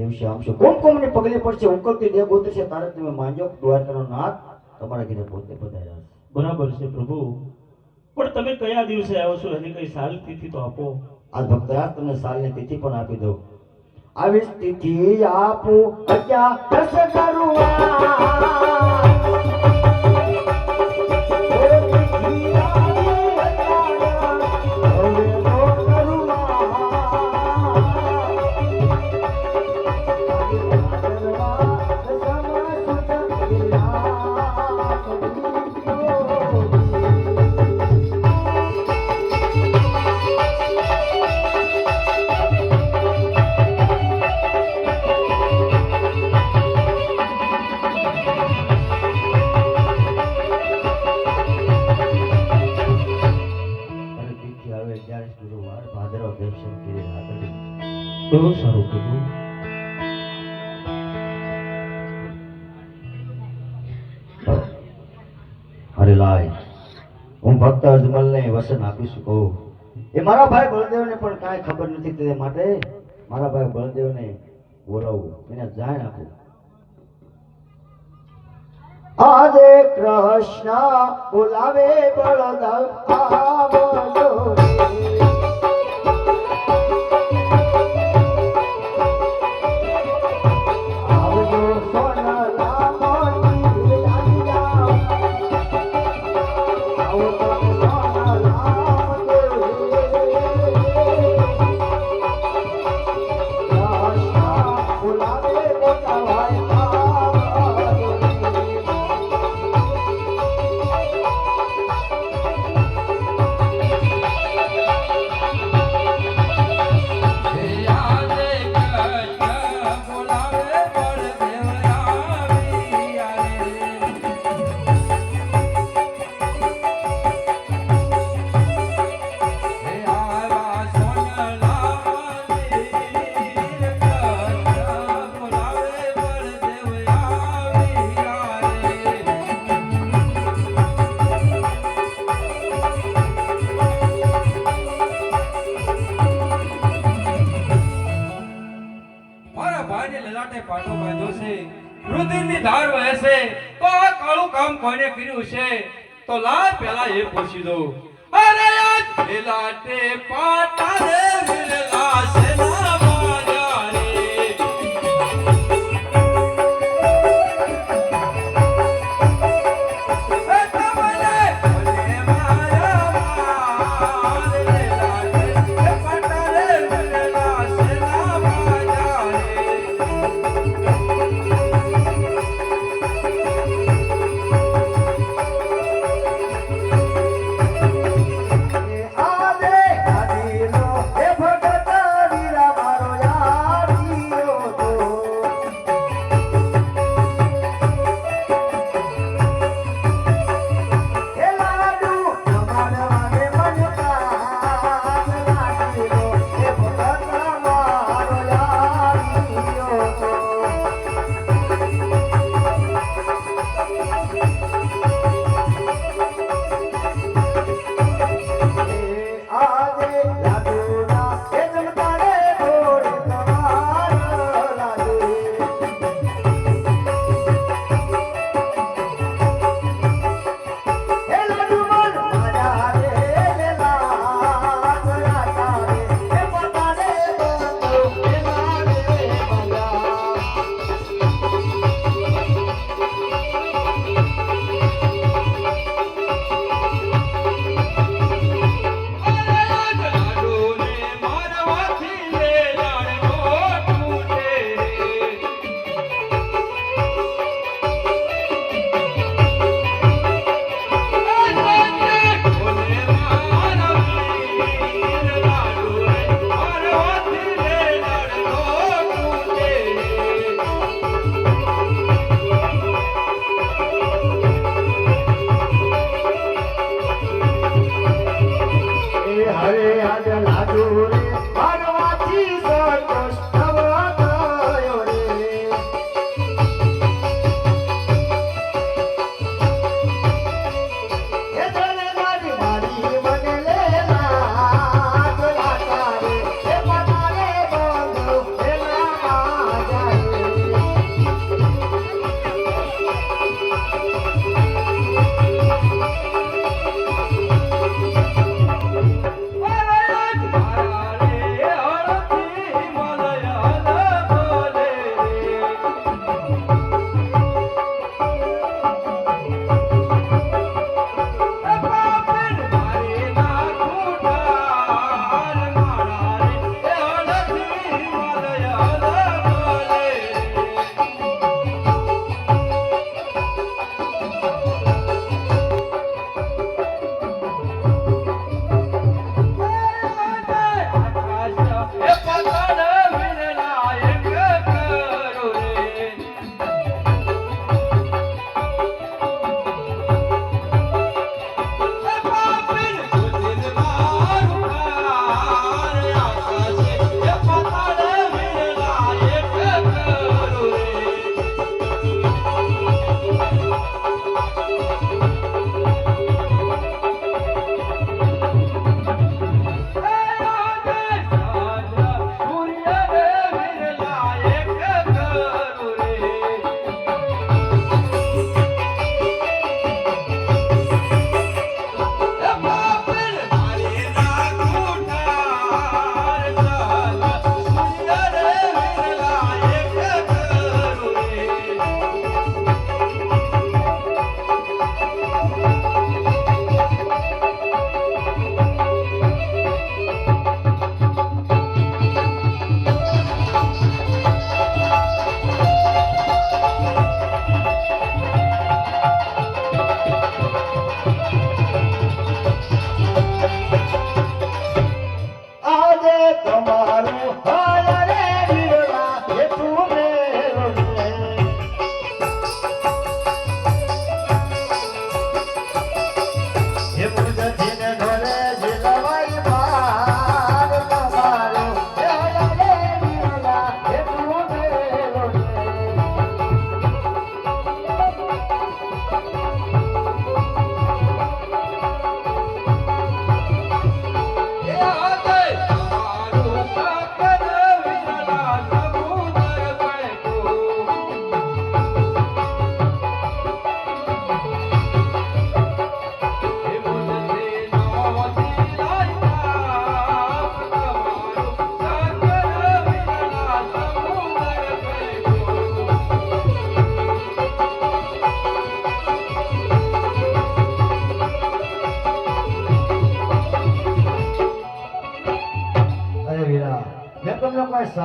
દિવસે આવશો કોમ ને પગલે પડશે? ઉકલતી દેહ છે? તારે તમે માંજો દ્વારકાનો નાથ તમારા ઘરે પોતે પધાર્યા બરાબર છે પ્રભુ. પણ તમે કયા દિવસે આવો છો? એની કઈ સાલ તિથિ તો આપો. આ ભક્ત આ તમને સાલની તિથિ પણ આપી દઉં. આવી તિથિ આપું. અજા દસ આપીશું. કહું એ મારા ભાઈ બળદેવને પણ કાંઈ ખબર નથી તે માટે મારા ભાઈ બળદેવને બોલાવું. એને જાણ આપું. આજે કૃષ્ણ બોલાવે બળદેવ આવજો પાટો બાંધ્યો છે. રુધિરની ધાર વહે છે. તો આ કાળું કામ કોને કર્યું છે? તો લા પેલા એ પૂછી દઉં. અરે આ લલાટે પાટા રે વિરલા છે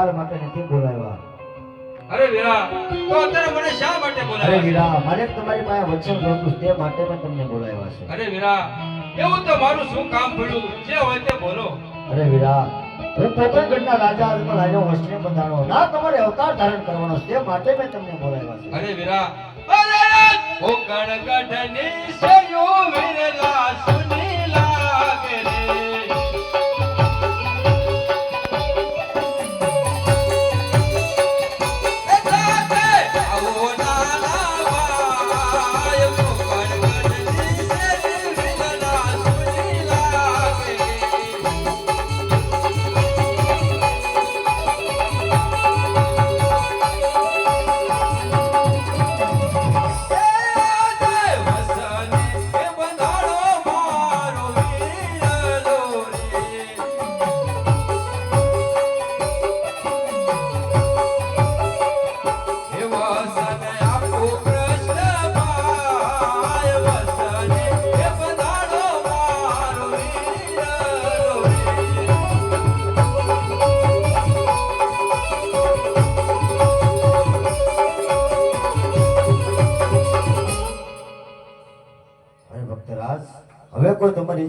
સાર માટે નથી બોલાવ્યા. અરે વીરા તો અત્યારે મને શા માટે અરે વીરા મારે તમારી પાસે વચન જોતું તે માટે મેં તમને બોલાવ્યા છે. અરે વીરા એવું તો મારું શું કામ પડ્યું? જે હોય તે બોલો. અરે વીરા હું પોકરગઢના રાજા અજમલ આવ્યો વસ્ત્રે બંધાણો. ના તમારે અવતાર ધારણ કરવાનો છે, તે માટે મેં તમને બોલાવ્યા છે. અરે વીરા અરે ઓ ગણગઢની સયો વીરલા સુની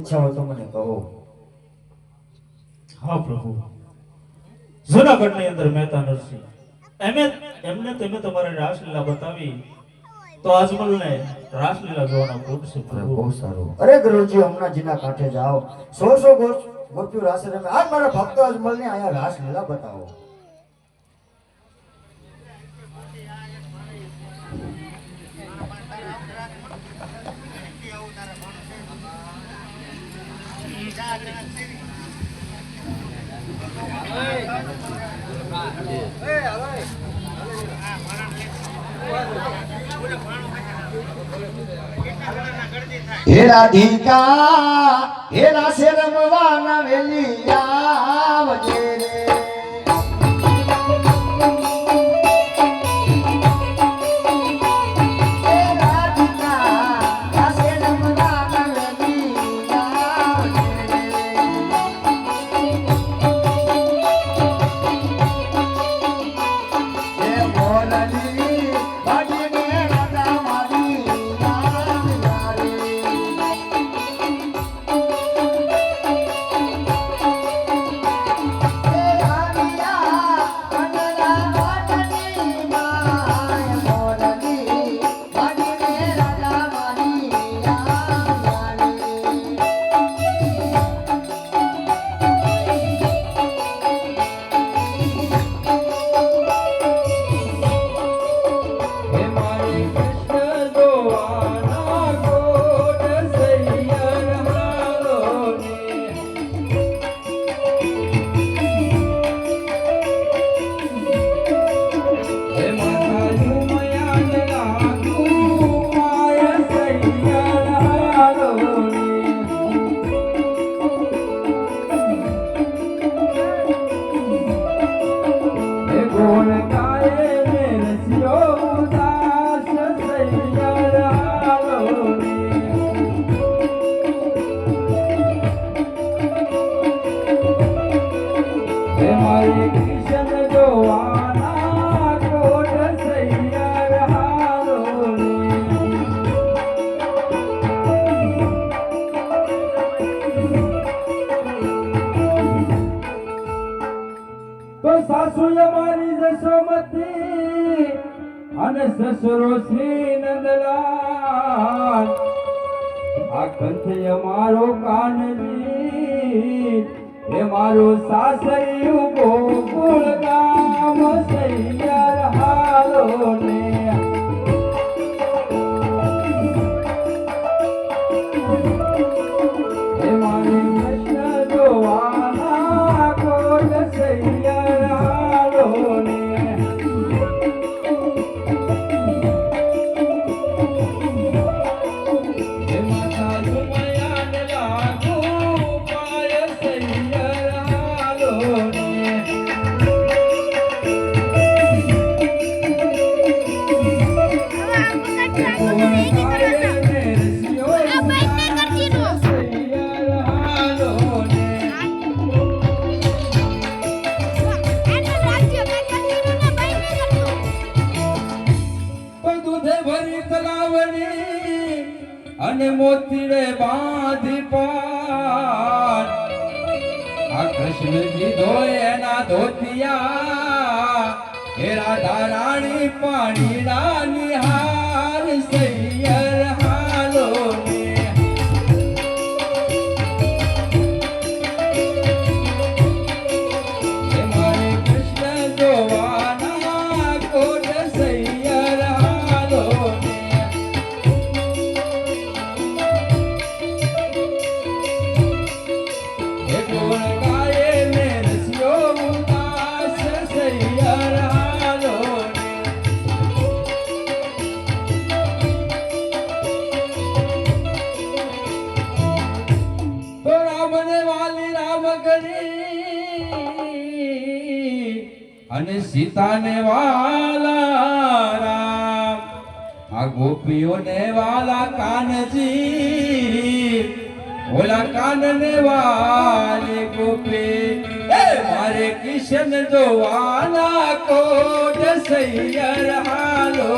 ઈચ્છા હોય તો મને કહો. હા પ્રભુ. જુનાગઢની અંદર મહેતા નરસિંહ. એમે એમને તમે તમારી રાસલીલા બતાવી તો અજમલને રાસલીલા જોવાનો ખૂબ છે પ્રભુ. બહુ સારું. અરે ગુરુજી હમણાંજીના કાંઠે જાઓ. સો સો ગો- ગોપીઓ રાસ રમે. આજ મારા ભક્તો અજમલને અહીંયા રાસલીલા બતાવો. હે રાધિકા હે રાસે રમવાના અને સસરો શ્રી નંદલાલ આ કંઠે અમારો કાનજી એ મારો સાસરિયું ગોકુળ ધોતિયા હે રાધા રાણી પાણી રાની હાર સહી સીતાને વાલા રામ આ ગોપીઓને વાલા કાનજી ઓલા કાનને વાલી ગોપી. એ મારે કિશન જોવાના કોડ સૈયર હાલો